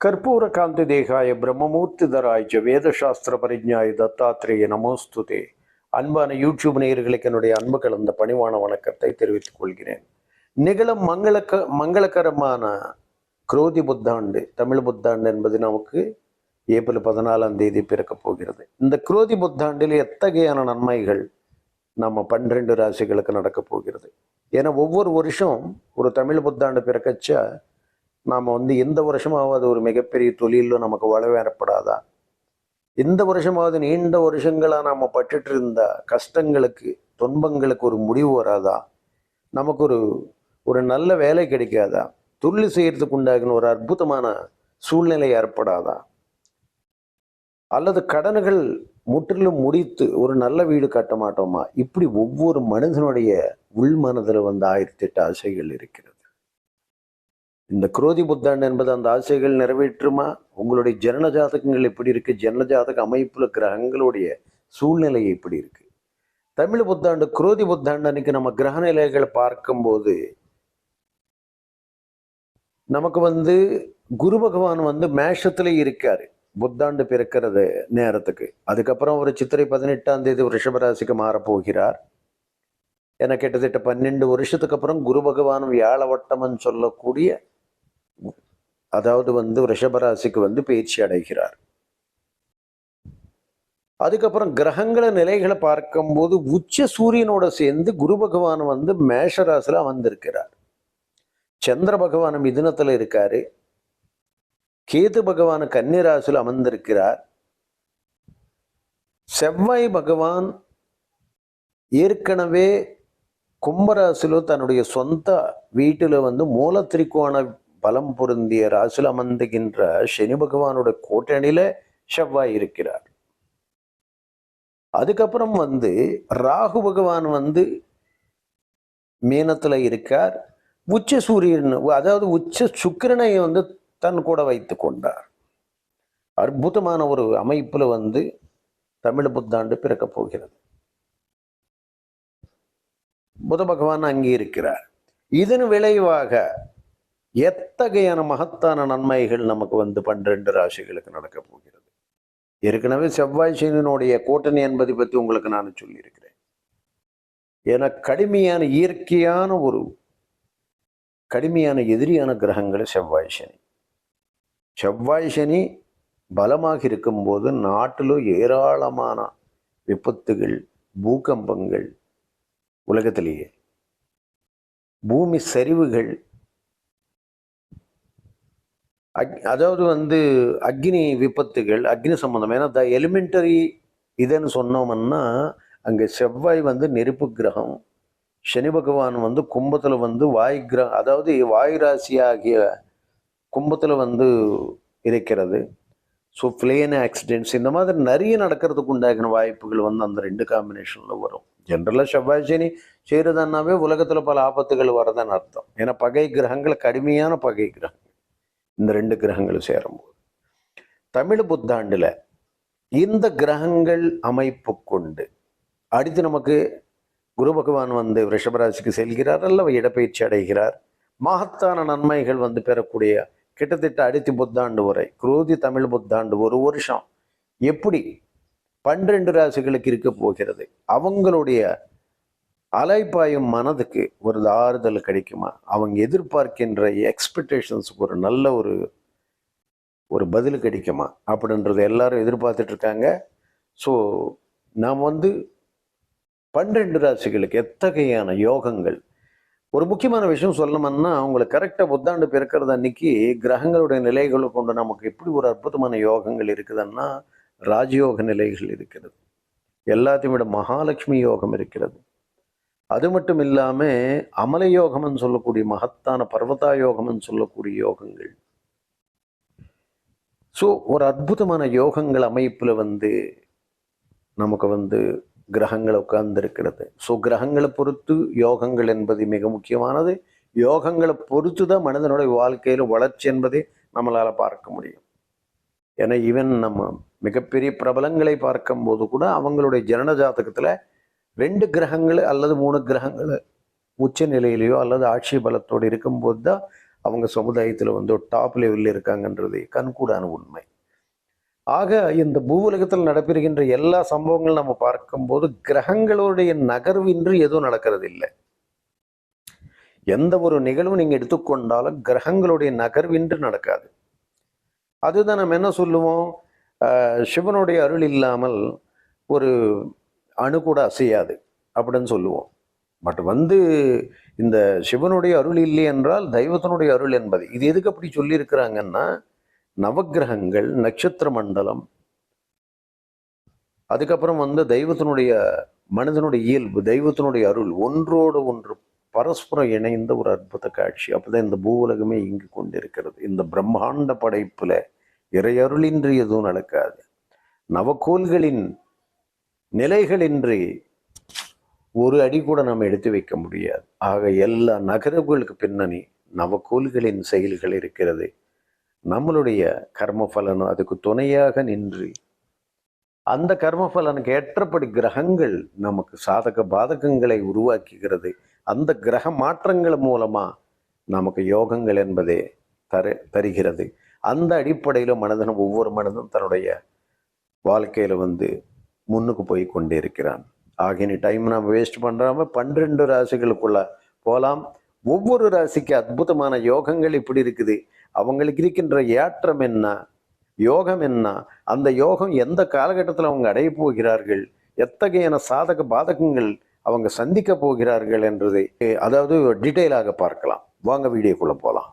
ಕರ್ಪೂರ ಕಾಂತಿ ದೇಹಾಯ பிரம்மமூர்த்திதராய் ஜ வேதசாஸ்திர பரிஜாய தத்தாத்திரேய நமோஸ்துதே அன்பான யூடியூப் நேயர்களுக்கு என்னுடைய அன்பு கலந்த பணிவான வணக்கத்தை தெரிவித்துக் கொள்கிறேன் நிகழும் மங்களக்க மங்களகரமான குரோதி புத்தாண்டு தமிழ் புத்தாண்டு என்பது நமக்கு ஏப்ரல் பதினாலாம் தேதி பிறக்கப் போகிறது இந்த குரோதி புத்தாண்டில் எத்தகையான நன்மைகள் நம்ம பன்னிரெண்டு ராசிகளுக்கு நடக்கப் போகிறது. ஏன்னா ஒவ்வொரு வருஷம் ஒரு தமிழ் புத்தாண்டு பிறக்கச்சா நாம் வந்து இந்த வருஷமாவது ஒரு மிகப்பெரிய தொழிலில் நமக்கு வளவேறப்படாதா ஏற்படாதா? இந்த வருஷமாவது நீண்ட வருஷங்களாக நாம் பட்டுட்டு இருந்த கஷ்டங்களுக்கு துன்பங்களுக்கு ஒரு முடிவு வராதா? நமக்கு ஒரு ஒரு நல்ல வேலை கிடைக்காதா? தொழில் செய்கிறதுக்கு உண்டாகின ஒரு அற்புதமான சூழ்நிலை ஏற்படாதா? அல்லது கடன்கள் முற்றிலும் முடித்து ஒரு நல்ல வீடு கட்ட மாட்டோமா? இப்படி ஒவ்வொரு மனிதனுடைய உள் மனதில் வந்து ஆயிரத்தி எட்டு ஆசைகள் இருக்கிறது. இந்த குரோதி புத்தாண்டு என்பது அந்த ஆசைகள் நிறைவேற்றுமா? உங்களுடைய ஜனன ஜாதகங்கள் எப்படி இருக்கு? ஜனன ஜாதக அமைப்புல கிரகங்களுடைய சூழ்நிலை எப்படி இருக்கு? தமிழ் புத்தாண்டு குரோதி புத்தாண்டு அன்னைக்கு நம்ம கிரக நிலைகளை பார்க்கும்போது நமக்கு வந்து குரு பகவான் வந்து மேஷத்துல இருக்காரு. புத்தாண்டு பிறக்கிறது நேரத்துக்கு. அதுக்கப்புறம் ஒரு சித்திரை பதினெட்டாம் தேதி ரிஷபராசிக்கு மாறப்போகிறார். என கிட்டத்தட்ட பன்னெண்டு வருஷத்துக்கு அப்புறம் குரு பகவான் வியாழவட்டம்னு சொல்லக்கூடிய அதாவது வந்து ரிஷபராசிக்கு வந்து பயிற்சி அடைகிறார். அதுக்கப்புறம் கிரகங்கள நிலைகளை பார்க்கும்போது உச்ச சூரியனோட சேர்ந்து குரு பகவான் வந்து மேஷராசில அமர்ந்திருக்கிறார். சந்திர பகவான் மிதுனத்துல இருக்காரு. கேது பகவான் கன்னிராசில் அமர்ந்திருக்கிறார். செவ்வாய் பகவான் ஏற்கனவே கும்பராசிலோ தன்னுடைய சொந்த வீட்டில் வந்து மூல திரிக்கோண பலம் பொருந்திய ராசியில் அமர்ந்துகின்ற சனி பகவானோட கூட்டணியில செவ்வாய் இருக்கிறார். அதுக்கப்புறம் வந்து ராகு பகவான் வந்து மீனத்துல இருக்கார். உச்ச சூரியன் அதாவது உச்ச சுக்கிரனை வந்து தன் கூட வைத்து கொண்டார். அற்புதமான ஒரு அமைப்புல வந்து தமிழ் புத்தாண்டு பிறக்கப் போகிறது. புத பகவான் அங்கே இருக்கிறார். இதன் விளைவாக எத்தகையான மகத்தான நன்மைகள் நமக்கு வந்து பன்னிரண்டு ராசிகளுக்கு நடக்க போகிறது? ஏற்கனவே செவ்வாய் சனியினுடைய கூட்டணி என்பதை பற்றி உங்களுக்கு நான் சொல்லியிருக்கிறேன். என கடுமையான இயற்கையான ஒரு கடுமையான எதிரியான கிரகங்கள் செவ்வாய் சனி. செவ்வாய் சனி பலமாக இருக்கும்போது நாட்டில் ஏராளமான விபத்துகள் பூகம்பங்கள் உலகத்திலேயே. பூமி சரிவுகள் அக் அதாவது வந்து அக்னி விபத்துகள் அக்னி சம்பந்தம். ஏன்னா த எலிமெண்டரி இதுன்னு சொன்னோம்னா அங்கே செவ்வாய் வந்து நெருப்பு கிரகம் சனி பகவான் வந்து கும்பத்தில் வந்து வாய் கிரகம் அதாவது வாயு ராசி ஆகிய கும்பத்தில் வந்து இருக்கிறது. ஸோ பிளேன் ஆக்சிடென்ட்ஸ் இந்த மாதிரி நிறைய நடக்கிறதுக்கு உண்டாகின வாய்ப்புகள் வந்து அந்த ரெண்டு காம்பினேஷனில் வரும். ஜென்ரலாக செவ்வாய் சனி செய்கிறதுனாவே உலகத்தில் பல ஆபத்துகள் வரதான் அர்த்தம். ஏன்னா பகை கிரகங்கள் கடுமையான பகை கிரகங்கள் இந்த ரெண்டு கிரகங்களும் சேரும்போது. தமிழ் புத்தாண்டில் இந்த கிரகங்கள் அமைப்பு கொண்டு அடுத்து நமக்கு குரு பகவான் வந்து ரிஷபராசிக்கு செல்கிறார் அல்ல இடப்பயிற்சி அடைகிறார். மகத்தான நன்மைகள் வந்து பெறக்கூடிய கிட்டத்தட்ட அடுத்த புத்தாண்டு வரை குரோதி தமிழ் புத்தாண்டு ஒரு வருஷம் எப்படி பன்னிரண்டு ராசிகளுக்கு இருக்க போகிறது? அவங்களுடைய அலைப்பாயும் மனதுக்கு ஒரு ஆறுதல் கிடைக்குமா? அவங்க எதிர்பார்க்கின்ற எக்ஸ்பெக்டேஷன்ஸுக்கு ஒரு நல்ல ஒரு ஒரு பதில் கிடைக்குமா? அப்படின்றத எல்லாரும் எதிர்பார்த்துட்டு இருக்காங்க. ஸோ நாம் வந்து பன்னிரண்டு ராசிகளுக்கு எத்தகையான யோகங்கள் ஒரு முக்கியமான விஷயம் சொல்லணும்னா உங்களுக்கு கரெக்டாக புத்தாண்டு பிறக்கிறது அன்னைக்கு கிரகங்களுடைய நிலைகளை கொண்டு நமக்கு எப்படி ஒரு அற்புதமான யோகங்கள் இருக்குதுன்னா ராஜயோக நிலைகள் இருக்கிறது. எல்லாத்தையும் விட மகாலட்சுமி யோகம் இருக்கிறது. அது மட்டும் இல்லாமல் அமல யோகம்னு சொல்லக்கூடிய மகத்தான பர்வதா யோகம்னு சொல்லக்கூடிய யோகங்கள். ஸோ ஒரு அற்புதமான யோகங்கள் அமைப்பில் வந்து நமக்கு வந்து கிரகங்கள் உட்கார்ந்திருக்கிறது. ஸோ கிரகங்களை பொறுத்து யோகங்கள் என்பது மிக முக்கியமானது. யோகங்களை பொறுத்து தான் மனிதனுடைய வாழ்க்கையில் வளர்ச்சி என்பதை நம்மளால் பார்க்க முடியும். ஏன்னா ஈவன் நம்ம மிகப்பெரிய பிரபலங்களை பார்க்கும்போது கூட அவங்களுடைய ஜனன ஜாதகத்தில் ரெண்டு கிரகங்கள் அல்லது மூணு கிரகங்கள் உச்ச நிலையிலையோ அல்லது ஆட்சி பலத்தோடு இருக்கும்போது தான் அவங்க சமுதாயத்தில் வந்து டாப் லெவலில் இருக்காங்கன்றது கண்கூடான உண்மை. ஆக இந்த பூவுலகத்தில் நடைபெறுகின்ற எல்லா சம்பவங்களும் நம்ம பார்க்கும்போது கிரகங்களுடைய நகர்வின்றி எதுவும் நடக்கிறது இல்லை எந்த ஒரு நிகழ்வும் நீங்கள் எடுத்துக்கொண்டாலும் கிரகங்களுடைய நகர்வின்றி நடக்காது. அதுதான் நம்ம என்ன சொல்லுவோம்? சிவனுடைய அருள் இல்லாமல் ஒரு அணு கூட அசையாது அப்படின்னு சொல்லுவோம். பட் வந்து இந்த சிவனுடைய அருள் இல்லை என்றால் தெய்வத்தினுடைய அருள் என்பது. இது எதுக்கு அப்படி சொல்லியிருக்கிறாங்கன்னா நவக்கிரகங்கள் நட்சத்திர மண்டலம். அதுக்கப்புறம் வந்து தெய்வத்தினுடைய மனிதனுடைய இயல்பு தெய்வத்தினுடைய அருள் ஒன்றோடு ஒன்று பரஸ்பரம் இணைந்த ஒரு அற்புத காட்சி. அப்போதான் இந்த பூவுலகமே இங்கு கொண்டிருக்கிறது. இந்த பிரம்மாண்ட படைப்புல இறையருளின்றி எதுவும் நடக்காது. நவக்கோள்களின் நிலைகளின்றி ஒரு அடி கூட நம்ம எடுத்து வைக்க முடியாது. ஆக எல்லா நகரங்களுக்கு பின்னணி நவக்கோள்களின் செயல்கள் இருக்கிறது. நம்மளுடைய கர்மஃபலனும் அதுக்கு துணையாக நின்று அந்த கர்மஃபலனுக்கு ஏற்றபடி கிரகங்கள் நமக்கு சாதக பாதகங்களை உருவாக்குகிறது. அந்த கிரக மாற்றங்கள் மூலமாக நமக்கு யோகங்கள் என்பதே தர தருகிறது. அந்த அடிப்படையில் மனிதனும் ஒவ்வொரு மனிதனும் தன்னுடைய வாழ்க்கையில் வந்து முன்னுக்கு போய் கொண்டே இருக்கிறான் ஆகினி டைம் நம்ம வேஸ்ட் பண்ணுறாமல் பன்னிரெண்டு ராசிகளுக்குள்ள போலாம். ஒவ்வொரு ராசிக்கு அற்புதமான யோகங்கள் இப்படி இருக்குது. அவங்களுக்கு இருக்கின்ற ஏற்றம் என்ன? யோகம் என்ன? அந்த யோகம் எந்த காலகட்டத்தில் அவங்க அடைய போகிறார்கள்? எத்தகையான சாதக பாதகங்கள் அவங்க சந்திக்க போகிறார்கள் என்றதை அதாவது டீட்டெயிலாக பார்க்கலாம். வாங்க வீடியோக்குள்ளே போகலாம்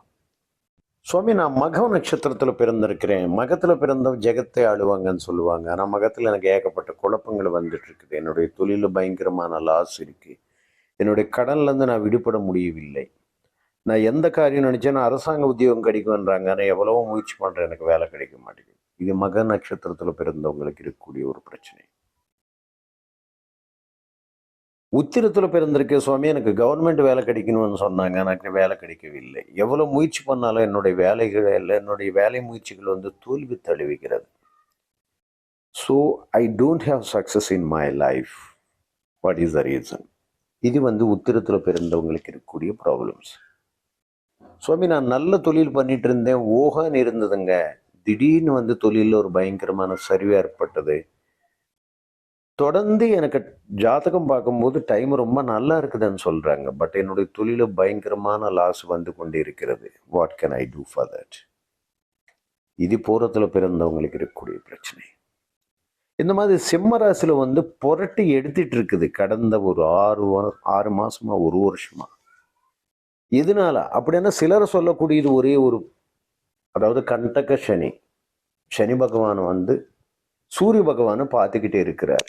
சுவாமி நான் மக நட்சத்திரத்தில் பிறந்திருக்கிறேன். மகத்தில் பிறந்த ஜெகத்தை ஆளுவாங்கன்னு சொல்லுவாங்க. ஆனால் மகத்தில் எனக்கு ஏகப்பட்ட குழப்பங்கள் வந்துட்டு இருக்குது என்னுடைய தொழிலில் பயங்கரமான லாஸ் இருக்குது என்னுடைய கடன்லேருந்து நான் விடுபட முடியவில்லை. நான் எந்த காரியம் நினச்சேன்னா அரசாங்க உத்தியோகம் கிடைக்கும்ன்றாங்க. ஆனால் எவ்வளவோ முயற்சி பண்ணுறேன் எனக்கு வேலை கிடைக்க மாட்டேங்குது. இது மக நட்சத்திரத்தில் பிறந்தவங்களுக்கு இருக்கக்கூடிய ஒரு பிரச்சனை. உத்திரத்தில் பிறந்திருக்க சுவாமி எனக்கு கவர்மெண்ட் வேலை கிடைக்கணும்னு சொன்னாங்க. எனக்கு வேலை கிடைக்கவில்லை. எவ்வளோ முயற்சி பண்ணாலும் என்னுடைய வேலைகள் இல்லை. என்னுடைய வேலை முயற்சிகள் வந்து தோல்வி தழுவிக்கிறது. So I don't have success in my life what is the reason இது வந்து உத்திரத்தில் பிறந்தவங்களுக்கு இருக்கக்கூடிய ப்ராப்ளம்ஸ் சுவாமி நான் நல்ல தொழில் பண்ணிட்டு இருந்தேன் ஓஹான்னு இருந்ததுங்க. திடீர்னு வந்து தொழிலில் ஒரு பயங்கரமான சரிவு ஏற்பட்டது. தொடர்ந்து எனக்கு ஜாதகம் பார்க்கும்போது டைம் ரொம்ப நல்லா இருக்குதுன்னு சொல்கிறாங்க பட் என்னுடைய தொழில பயங்கரமான லாஸ் வந்து கொண்டு இருக்கிறது what can I do for that இது போகிறத்தில் பிறந்தவங்களுக்கு இருக்கக்கூடிய பிரச்சனை. இந்த மாதிரி சிம்ம ராசியில வந்து புரட்டி எடுத்துட்டு இருக்குது. கடந்த ஒரு ஆறு ஆறு மாசமா ஒரு வருஷமா. எதனால? அப்படின்னா சிலர் சொல்லக்கூடியது ஒரே ஒரு அதாவது கண்டக சனி. சனி பகவான் வந்து சூரிய பகவானை பார்த்துக்கிட்டே இருக்கிறார்.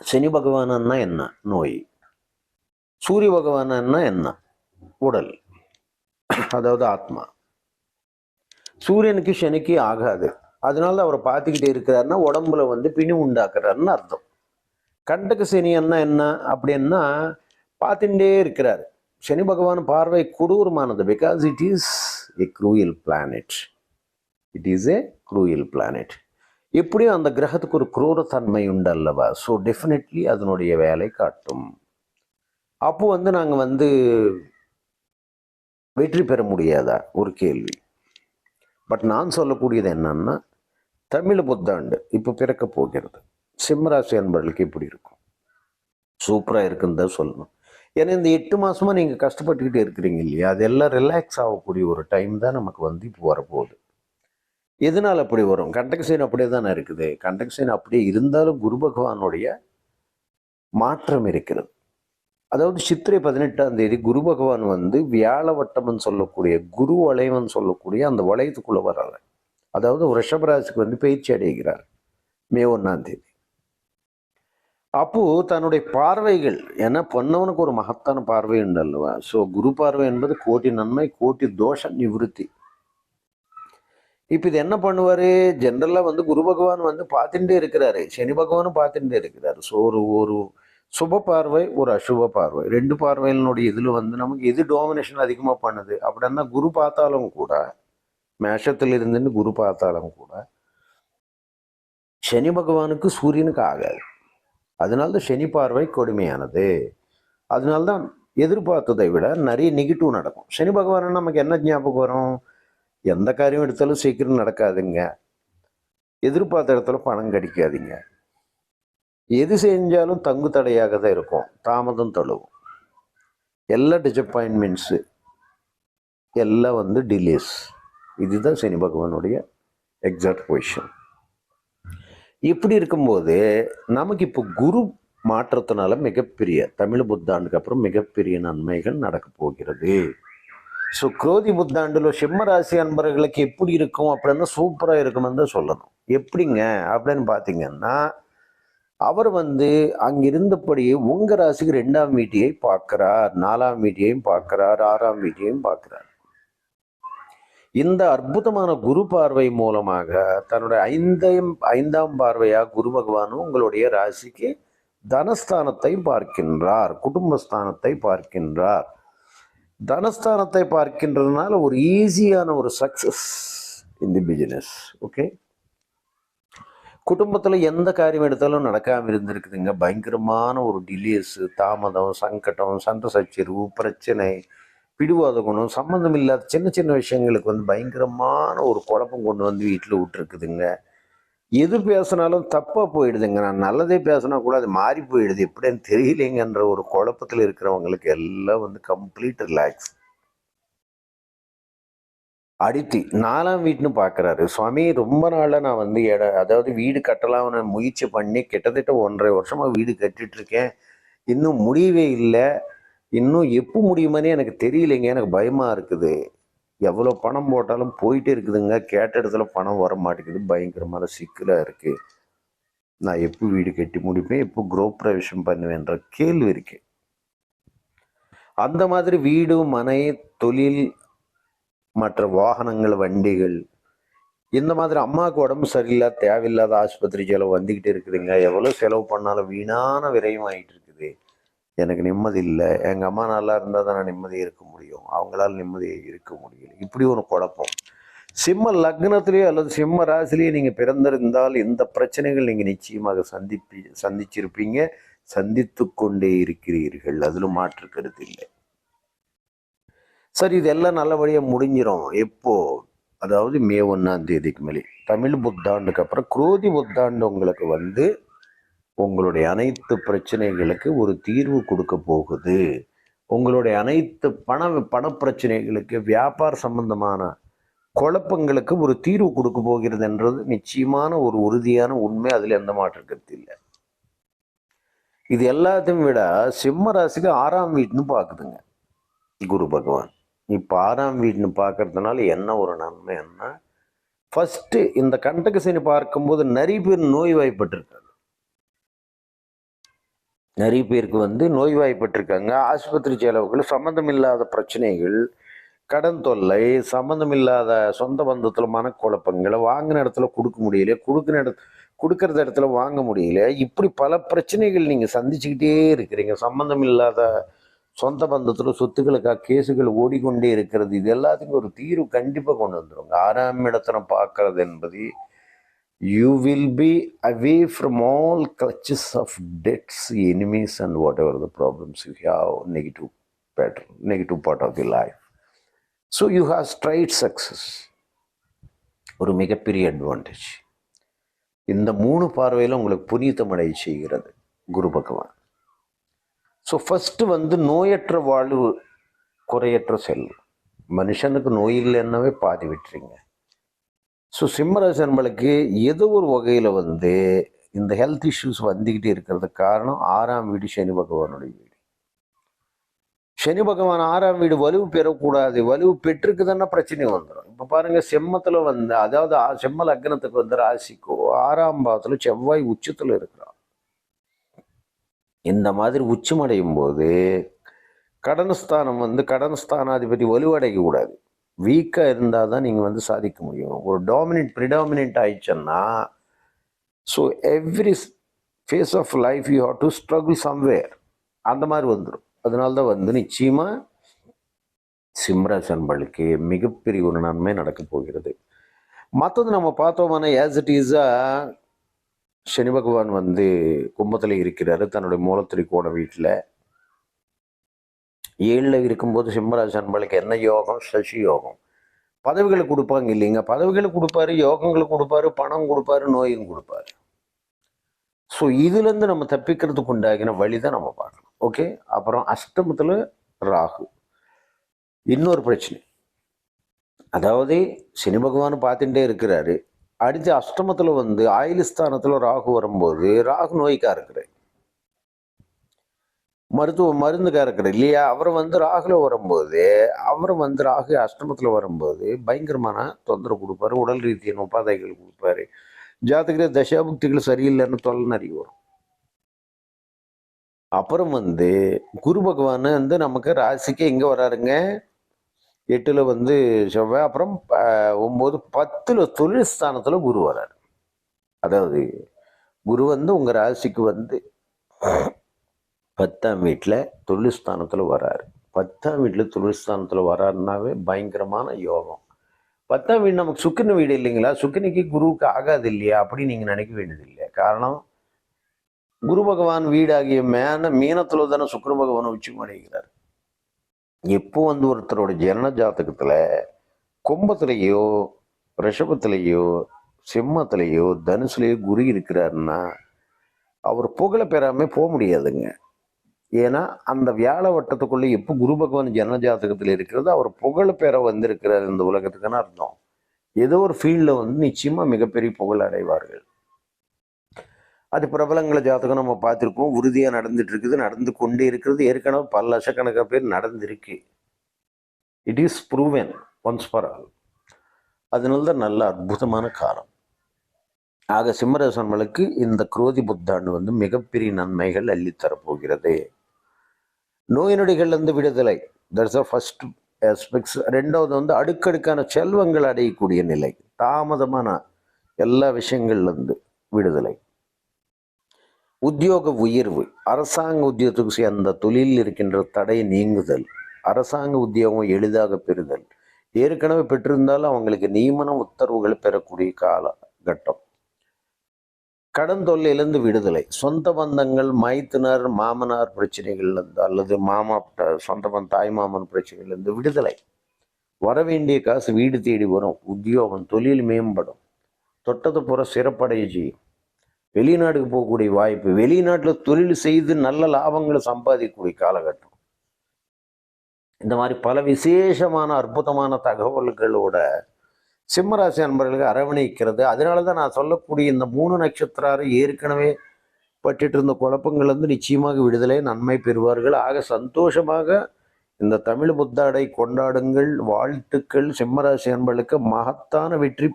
சனி பகவானா என்ன? நோய். சூரிய பகவானா என்ன? உடல். அதாவது ஆத்மா. சூரியனுக்கு சனிக்கு ஆகாது. அதனால அவரை பார்த்துக்கிட்டே இருக்கிறாருன்னா உடம்புல வந்து பிணி உண்டாக்குறாருன்னு அர்த்தம். கண்டக சனி என்ன என்ன? அப்படின்னா பார்த்துட்டே இருக்கிறாரு. சனி பகவான் பார்வை கொடூரமானது because it is a cruel planet it is a cruel planet எப்படியும் அந்த கிரகத்துக்கு ஒரு குரூரத்தன்மை உண்டு அல்லவா? ஸோ டெஃபினெட்லி அதனுடைய வேலை காட்டும். அப்போ வந்து நாங்கள் வந்து வெற்றி பெற முடியாதா? ஒரு கேள்வி. பட் நான் சொல்லக்கூடியது என்னன்னா தமிழ் புத்தாண்டு இப்போ பிறக்க போகிறது. சிம்மராசி அன்பர்களுக்கு இப்படி இருக்கும். சூப்பராக இருக்குன்னு தான் சொல்லணும். ஏன்னா இந்த எட்டு மாதமாக நீங்கள் கஷ்டப்பட்டுக்கிட்டே இருக்கிறீங்க இல்லையா? அதெல்லாம் ரிலாக்ஸ் ஆகக்கூடிய ஒரு டைம் தான் நமக்கு வந்து இப்போ வரப்போகுது. எதனால் அப்படி வரும்? கண்டகசேன் அப்படியே தானே இருக்குது. கண்டகசேன் அப்படியே இருந்தாலும் குரு பகவானுடைய மாற்றம் இருக்கிறது. அதாவது சித்திரை பதினெட்டாம் தேதி குரு பகவான் வந்து வியாழ வட்டம்னு சொல்லக்கூடிய குரு வளைவன் சொல்லக்கூடிய அந்த வளையத்துக்குள்ளே வர்றாரு. அதாவது ரிஷபராசிக்கு வந்து பயிற்சி அடைகிறார். மே ஒன்றாம் தேதி. அப்போ தன்னுடைய பார்வைகள் ஏன்னா பொன்னவனுக்கு ஒரு மகத்தான பார்வை உண்டு அல்லவா ஸோ குரு பார்வை என்பது கோட்டி நன்மை கோட்டி தோஷ நிவிருத்தி. இப்போ இது என்ன பண்ணுவாரு? ஜென்ரலாக வந்து குரு பகவான் வந்து பார்த்துட்டே இருக்கிறாரு. சனி பகவானும் பார்த்துட்டே இருக்கிறாரு. ஸோ ஒரு ஒரு சுப பார்வை ஒரு அசுப பார்வை. ரெண்டு பார்வைகளினுடைய இதுல வந்து நமக்கு எது டோமினேஷன் அதிகமா பண்ணுது? அப்படின்னா குரு பார்த்தாலும் கூட மேஷத்தில் இருந்துன்னு குரு பார்த்தாலும் கூட சனி பகவானுக்கு சூரியனுக்கு ஆகாது. அதனால தான் சனி பார்வை கொடுமையானது. அதனால்தான் எதிர்பார்த்ததை விட நிறைய நெகட்டிவ் நடக்கும். சனி பகவான் நமக்கு என்ன ஞாபகம் வரும்? எந்த காரியம் எடுத்தாலும் சீக்கிரம் நடக்காதுங்க. எதிர்பார்த்த இடத்துல பணம் கிடைக்காதீங்க. எது செஞ்சாலும் தங்கு தடையாக தான் இருக்கும். தாமதம் தழுவும். எல்லா டிசப்பாயின்மெண்ட்ஸு எல்லாம் வந்து டிலேஸ் இதுதான் சனி பகவானுடைய எக்ஸாக்ட் பொசிஷன் இப்படி இருக்கும்போது நமக்கு இப்போ குரு மாற்றத்தினால மிகப்பெரிய தமிழ் புத்தாண்டுக்கு அப்புறம் மிகப்பெரிய நன்மைகள் நடக்க போகிறது. ஸோ குரோதி புத்தாண்டுல சிம்ம ராசி அன்பர்களுக்கு எப்படி இருக்கும் அப்படின்னு சூப்பராக இருக்கும்னு தான் சொல்லணும். எப்படிங்க? அப்படின்னு பார்த்தீங்கன்னா அவர் வந்து அங்கிருந்தபடியே உங்கள் ராசிக்கு ரெண்டாம் வீட்டையை பார்க்குறார் நாலாம் வீட்டையும் பார்க்குறார் ஆறாம் வீட்டையும் பார்க்குறார். இந்த அற்புதமான குரு பார்வை மூலமாக தன்னுடைய ஐந்தையும் ஐந்தாம் பார்வையாக குரு பகவானும் உங்களுடைய ராசிக்கு தனஸ்தானத்தை பார்க்கின்றார் குடும்பஸ்தானத்தை பார்க்கின்றார். தனஸ்தானத்தை பார்க்கின்றதுனால ஒரு ஈஸியான ஒரு சக்சஸ் இந்த பிஸ்னஸ் ஓகே குடும்பத்தில் எந்த காரியம் எடுத்தாலும் நடக்காமல் இருந்திருக்குதுங்க. பயங்கரமான ஒரு டிலேஸு தாமதம் சங்கடம் சண்டை சச்சரிவு பிரச்சனை பிடிவாத குணம் சம்மந்தம் இல்லாத சின்ன சின்ன விஷயங்களுக்கு வந்து பயங்கரமான ஒரு குழப்பம் கொண்டு வந்து வீட்டில் விட்டுருக்குதுங்க. எது பேசினாலும் தப்பாக போயிடுதுங்க. நான் நல்லதே பேசினா கூட அது மாறி போயிடுது. எப்படின்னு தெரியலைங்கன்ற ஒரு குழப்பத்தில் இருக்கிறவங்களுக்கு எல்லாம் வந்து கம்ப்ளீட் ரிலாக்ஸ் அடித்தி நாலாம் வீட்டுன்னு பார்க்குறாரு சுவாமி ரொம்ப நாளாக நான் வந்து இட அதாவது வீடு கட்டலாம்னு முயற்சி பண்ணி கிட்டத்தட்ட ஒன்றரை வருஷமாக வீடு கட்டிட்டு இருக்கேன். இன்னும் முடியவே இல்லை. இன்னும் எப்போ முடியுமானே எனக்கு தெரியலைங்க. எனக்கு பயமாக இருக்குது. எவ்வளோ பணம் போட்டாலும் போயிட்டே இருக்குதுங்க. கேட்ட இடத்துல பணம் வர மாட்டேங்குது. பயங்கரமான சிக்கலாக இருக்குது நான் எப்போ வீடு கட்டி முடிப்பேன்? எப்போ குரோ பிரவேசம் பண்ணுவேன்ற கேள்வி இருக்கு. அந்த மாதிரி வீடு மனை தொழில் மற்ற வாகனங்கள் வண்டிகள் இந்த மாதிரி அம்மாவுக்கு உடம்பு சரியில்லாத தேவையில்லாத ஆஸ்பத்திரி செலவு வந்துக்கிட்டே இருக்குதுங்க. எவ்வளோ செலவு பண்ணாலும் வீணான விரயம் ஆகிட்டு இருக்கு எனக்கு நிம்மதி இல்லை. எங்கள் அம்மா நல்லா இருந்தால் தான் நான் நிம்மதியாக இருக்க முடியும். அவங்களால நிம்மதியாக இருக்க முடியல. இப்படி ஒரு குழப்பம். சிம்ம லக்னத்திலேயோ அல்லது சிம்ம ராசிலேயோ நீங்கள் பிறந்திருந்தால் இந்த பிரச்சனைகள் நீங்கள் நிச்சயமாக சந்திப்பி சந்திச்சிருப்பீங்க. சந்தித்து கொண்டே இருக்கிறீர்கள். அதிலும் மாற்று கருத்து இல்லை. சரி இதெல்லாம் நல்லபடியாக முடிஞ்சிடும் எப்போ? அதாவது மே ஒன்றாம் தேதிக்கு மேலே. தமிழ் புத்தாண்டுக்கு அப்புறம் குரோதி புத்தாண்டு உங்களுக்கு வந்து உங்களுடைய அனைத்து பிரச்சனைகளுக்கு ஒரு தீர்வு கொடுக்க போகுது. உங்களுடைய அனைத்து பண பண பிரச்சனைகளுக்கு வியாபார சம்பந்தமான குழப்பங்களுக்கு ஒரு தீர்வு கொடுக்க போகிறது என்றது நிச்சயமான ஒரு உறுதியான உண்மை. அதில் எந்த மாற்றம் கருத்து இல்லை. இது எல்லாத்தையும் விட சிம்ம ராசிக்கு ஆறாம் வீட்டுன்னு பார்க்குதுங்க. குரு பகவான். இப்போ ஆறாம் வீட்டுன்னு பார்க்கறதுனால என்ன ஒரு நன்மைன்னா ஃபஸ்ட்டு இந்த கண்டக சனி பார்க்கும்போது நிறைய பேர் நோய்வாய்ப்பட்டிருக்காங்க. நிறைய பேருக்கு வந்து நோய்வாய்ப்பட்டிருக்காங்க. ஆஸ்பத்திரி செலவுகள் சம்மந்தமில்லாத பிரச்சனைகள் கடன் தொல்லை சம்மந்தமில்லாத சொந்த பந்தத்தில் மனக்குழப்பங்களை வாங்கின இடத்துல கொடுக்க முடியல கொடுக்குற இடத்து கொடுக்கறது இடத்துல வாங்க முடியல இப்படி பல பிரச்சனைகள் நீங்கள் சந்திச்சுக்கிட்டே இருக்கிறீங்க. சம்மந்தம் இல்லாத சொந்த பந்தத்தில் சொத்துக்களுக்காக கேஸுகள் ஓடிக்கொண்டே இருக்கிறது. இது எல்லாத்துக்கும் ஒரு தீர்வு கண்டிப்பாக கொண்டு வந்துடுவாங்க ஆறாம் இடத்துல பார்க்கறது என்பது you will be away from all clutches of deaths enemies and whatever the problems you have negative better negative part of the life so you have straight success ஒரு மிகப்பெரிய அட்வான்டேஜ் இந்த மூணு பார்வையில் உங்களுக்கு புனிதமடை செய்கிறது குரு பகவான். ஸோ ஃபஸ்ட்டு வந்து நோயற்ற வாழ்வு குறையற்ற செல் மனுஷனுக்கு நோய் இல்லைன்னாவே பாதி விட்டுறீங்க ஸோ சிம்மராசி நம்மளுக்கு ஏதோ ஒரு வகையில் வந்து இந்த ஹெல்த் இஷ்யூஸ் வந்துக்கிட்டே இருக்கிறதுக்கு காரணம் ஆறாம் வீடு சனி பகவானுடைய வீடு. சனி பகவான் ஆறாம் வீடு வலுவு பெறக்கூடாது. வலுவு பெற்றுக்குதுன்னா பிரச்சனை வந்துடும் இப்போ பாருங்க செம்மத்தில் வந்து அதாவது செம்ம லக்னத்துக்கு வந்து ராசிக்கோ ஆறாம் பாவத்தில் செவ்வாய் உச்சத்தில் இருக்கிறான் இந்த மாதிரி உச்சமடையும் போது கடன் ஸ்தானம் வந்து கடன் ஸ்தானாதிபதி வலுவடைக்க கூடாது வீக்காக இருந்தால் தான் நீங்கள் வந்து சாதிக்க முடியும். ஒரு டாமினேட் ப்ரிடாமினேட் ஆயிடுச்சுன்னா so every phase of life you have to struggle somewhere அந்த மாதிரி வந்துடும் அதனால தான் வந்து நிச்சயமாக சிம்ராசன்பளுக்கு மிகப்பெரிய ஒரு நன்மை நடக்க போகிறது. மற்றது நம்ம பார்த்தோம்னா ஆஸ் இட் ஈஸாக சனி பகவான் வந்து கும்பத்தில் இருக்கிறாரு. தன்னுடைய மூலத்திரிக்கோண வீட்டில். ஏழில் இருக்கும்போது சிம்மராசி அன்பளுக்கு என்ன யோகம்? சசி யோகம். பதவிகளை கொடுப்பாங்க இல்லைங்க. பதவிகளை கொடுப்பாரு யோகங்களை கொடுப்பாரு பணம் கொடுப்பாரு நோயும் கொடுப்பாரு. ஸோ இதுலேருந்து நம்ம தப்பிக்கிறதுக்கு உண்டாகின வழி தான் நம்ம பார்க்கணும். ஓகே அப்புறம் அஷ்டமத்தில் ராகு. இன்னொரு பிரச்சனை. அதாவது சனி பகவான் பார்த்துட்டே இருக்கிறாரு. அடுத்து அஷ்டமத்தில் வந்து ஆயுள் ஸ்தானத்தில் ராகு வரும்போது ராகு நோய்க்காக இருக்கிறார் மருத்துவ மருந்துக்கார இருக்கிறார் இல்லையா? அவர் வந்து ராகுல வரும்போது அவர் வந்து ராகு அஷ்டமத்தில் வரும்போது பயங்கரமான தொந்தரவு கொடுப்பாரு உடல் ரீதியான உபாதைகள் கொடுப்பாரு. ஜாதகிர தசாபுக்திகள் சரியில்லைன்னு தொல்லை நிறைய வரும். அப்புறம் வந்து குரு பகவான் வந்து நமக்கு ராசிக்கு எங்கே வராருங்க? எட்டில் வந்து செவ்வாய் அப்புறம் ஒம்பது பத்தில் தொழில் ஸ்தானத்தில் குரு வராரு. அதாவது குரு வந்து உங்கள் ராசிக்கு வந்து பத்தாம் வீட்டில் தொழில்ஸ்தானத்தில் வராரு. பத்தாம் வீட்டில் தொழில்ஸ்தானத்தில் வராருனாவே பயங்கரமான யோகம். பத்தாம் வீடு நமக்கு சுக்கின வீடு இல்லைங்களா? சுக்கினிக்கு குருவுக்கு ஆகாது இல்லையா? அப்படின்னு நீங்கள் நினைக்க வேண்டியது இல்லையா காரணம் குரு பகவான் வீடாகிய மேன மீனத்தில் தானே சுக்கர பகவானை உச்சி அடைகிறார் எப்போ வந்து ஒருத்தரோட ஜனன ஜாதகத்தில் கும்பத்திலேயோ ரிஷபத்திலேயோ சிம்மத்திலேயோ தனுசுலேயோ குரு இருக்கிறாருன்னா அவர் புகழை பெறாமல் போக முடியாதுங்க. ஏன்னா அந்த வியாழ வட்டத்துக்குள்ளே எப்போ குரு பகவான் ஜனஜாதகத்தில் இருக்கிறது அவர் புகழ் பெற வந்திருக்கிறார் இந்த உலகத்துக்குன்னு அர்த்தம். ஏதோ ஒரு ஃபீல்டில் வந்து நிச்சயமாக மிகப்பெரிய புகழ் அடைவார்கள். அது பிரபலங்கள ஜாதகம் நம்ம பார்த்துருக்கோம். உறுதியாக நடந்துட்டு இருக்குது நடந்து கொண்டே இருக்கிறது. ஏற்கனவே பல லட்சக்கணக்கான பேர் நடந்திருக்கு. It is proven once for all அதனால தான் நல்ல அற்புதமான காலம். ஆக சிம்மரசன்மலுக்கு இந்த குரோதி புத்தாண்டு வந்து மிகப்பெரிய நன்மைகள் அள்ளித்தரப்போகிறது. நோய் நொடிகள்லேருந்து விடுதலை. தட்ஸ் அ ஃபர்ஸ்ட் ஆஸ்பெக்ட்ஸ் ரெண்டாவது வந்து அடுக்கடுக்கான செல்வங்கள் அடையக்கூடிய நிலை. தாமதமான எல்லா விஷயங்கள்லேருந்து விடுதலை. உத்தியோக உயர்வு. அரசாங்க உத்தியோகத்துக்கு சேர்ந்த தொழிலில் இருக்கின்ற தடை நீங்குதல். அரசாங்க உத்தியோகம் எளிதாக பெறுதல். ஏற்கனவே பெற்றிருந்தாலும் அவங்களுக்கு நியமன உத்தரவுகள் பெறக்கூடிய காலகட்டம். கடன் தொல்லையிலிருந்து விடுதலை. சொந்த பந்தங்கள் மைத்தினர் மாமனார் பிரச்சனைகள்லேருந்து அல்லது மாமா சொந்த பந்த தாய் மாமன் பிரச்சனைகள்லேருந்து விடுதலை. வர வேண்டிய காசு வீடு தேடி வரும். உத்தியோகம் தொழில் மேம்படும். தொட்டது புற சிறப்படைய செய்யும். வெளிநாட்டுக்கு போகக்கூடிய வாய்ப்பு. வெளிநாட்டில் தொழில் செய்து நல்ல லாபங்களை சம்பாதிக்கக்கூடிய காலகட்டம். இந்த மாதிரி பல விசேஷமான அற்புதமான தகவல்களோட சிம்மராசி அன்பர்களுக்கு அரவணைக்கிறது. அதனால தான் நான் சொல்லக்கூடிய இந்த மூணு நட்சத்திராரு ஏற்கனவே பட்டுட்டு இருந்த குழப்பங்கள் வந்து நிச்சயமாக விடுதலை நன்மை பெறுவார்கள். ஆக சந்தோஷமாக இந்த தமிழ் புத்தாடை கொண்டாடுங்கள். வாழ்த்துக்கள். சிம்மராசி அன்பர்களுக்கு மகத்தான வெற்றி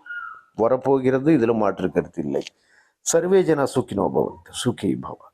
வரப்போகிறது. இதில் மாற்று கருத்து இல்லை. சர்வேஜனா சுக்கினோ சுகி பவன்